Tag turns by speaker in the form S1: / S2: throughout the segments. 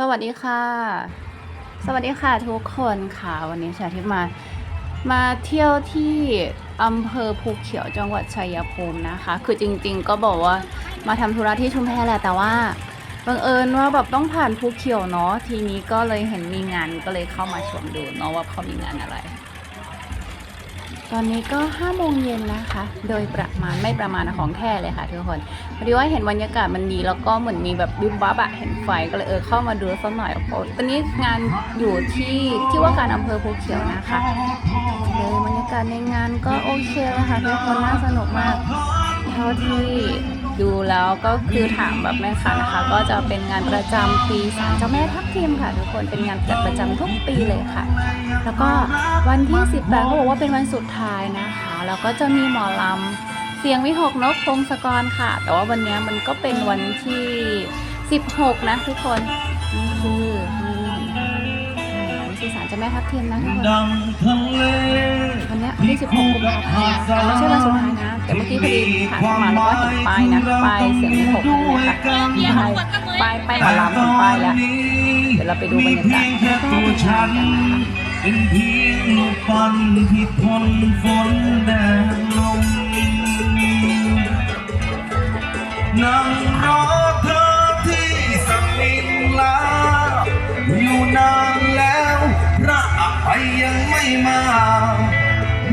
S1: สวัสดีค่ะ สวัสดีค่ะทุกคนค่ะ วันนี้ชาทิพมา มาเที่ยวที่อำเภอภูเขียวจังหวัดชัยภูมินะคะ คือจริง ๆ ก็บอกว่ามาทำธุระที่ชุมแพแหละแต่ว่าบังเอิญว่าแบบต้องผ่านภูเขียวเนาะทีนี้ก็เลยเห็นมีงานก็เลยเข้ามาชมดูเนาะว่าเขามีงานอะไร ตอนนี้ก็5โมงเย็นนะคะ โดยประมาณไม่ประมาณของแท้เลยค่ะทุกคนพอดีว่าเห็นบรรยากาศมันดีแล้วก็เหมือนมีแบบบิบบับอะเห็นไฟก็เลยเออเข้ามาดูสักหน่อยเพราะตอนนี้งานอยู่ที่ที่ว่าการอำเภอภูเขียวนะคะเลยบรรยากาศในงานก็โอเคแลยค่ะทุกคนน่าสนุกมาก เท่าที่ดูแล้วก็คือถามแบบแม่ค้านะคะ ก็จะเป็นงานประจำปีศาลเจ้าแม่ทับทิมค่ะ ทุกคนเป็นงานจัดประจำทุกปีเลยค่ะ แล้วก็วันที่ 18เขาบอกว่าเป็นวันสุดท้ายนะคะ แล้วก็จะมีหมอลำเสียงวิหกนกพงศกรค่ะ แต่ว่าวันนี้มันก็เป็นวันที่ 16 นะทุกคนนี่คือนี่เห็นไหมคะใช่วันที่ศาลเจ้าแม่ทับทิมนะทุกคน
S2: ดังทะเล
S1: วันเนี้ย วันที่16กุมภาพันธ์นะคะไม่ใช่วันสุดท้ายนะ แต่เมื่อกี้พอดีผ่านมาแล้วก็เห็นป้ายนะป้ายเสียงวิหกนี่นะคะป้ายป้ายป้ายหมอลำเป็นป้ายแล้วเดี๋ยวเราไปดูบรรยากาศ
S2: เพียงแค่ตัวฉันเป็นเพียงลูกปั้นที่ทนฝนแดดลมนั่งรอเธอที่สมิงลาอยู่นานแล้วพระอภัยยังไม่มา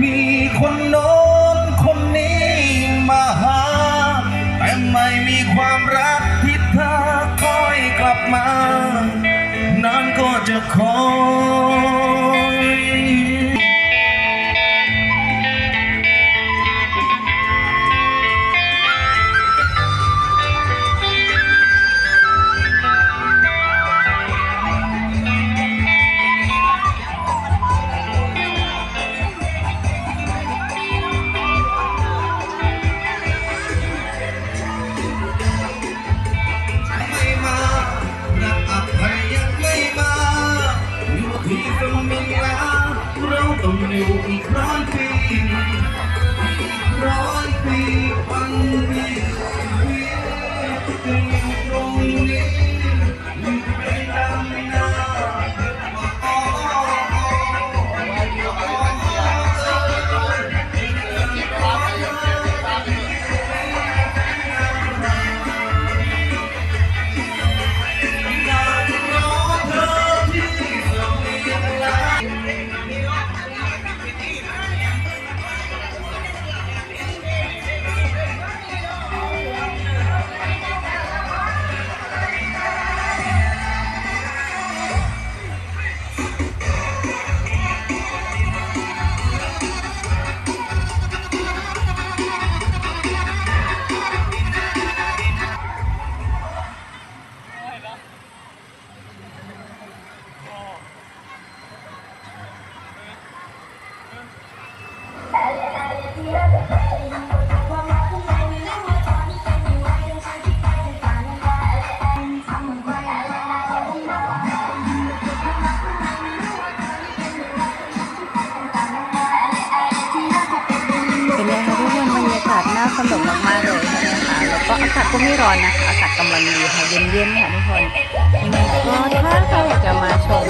S2: มีคนโน้นคนนี้มาหา แต่ไม่มีความรักที่เธอคอยกลับมา นั้นก็จะคอ เราต้องอยู่อีกร้อ เป็น
S1: ไงคะทุกคนบรรยากาศน่าสนุกมากๆเลยใช่ไหมคะแล้วก็อากาศก็ไม่ร้อนนะคะอากาศกำลังดีค่ะเย็นๆค่ะทุกคนยังไงก็ถ้าใครอยากจะมาชม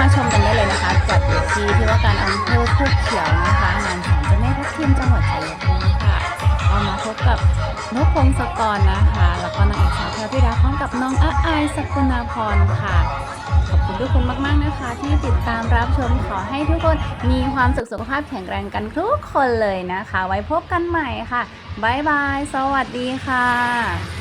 S1: มาชมกันได้เลยนะคะจัดอยู่ที่ที่ว่าการอำเภอภูเขียวนะคะงานศาลเจ้าแม่ทับทิมจังหวัดชัยภูมิค่ะเอามาพบกับนกพงศกรนะคะ แล้วก็นางเอกสาวแพรวธิดาพร้อมกับน้องอาอายสกุณาพรค่ะขอบคุณทุกคนมากๆนะคะ ที่ติดตามรับชมขอให้ทุกคนมีความสุขสุขภาพแข็งแรงกันทุกคนเลยนะคะ ไว้พบกันใหม่ค่ะบ๊ายบาย สวัสดีค่ะ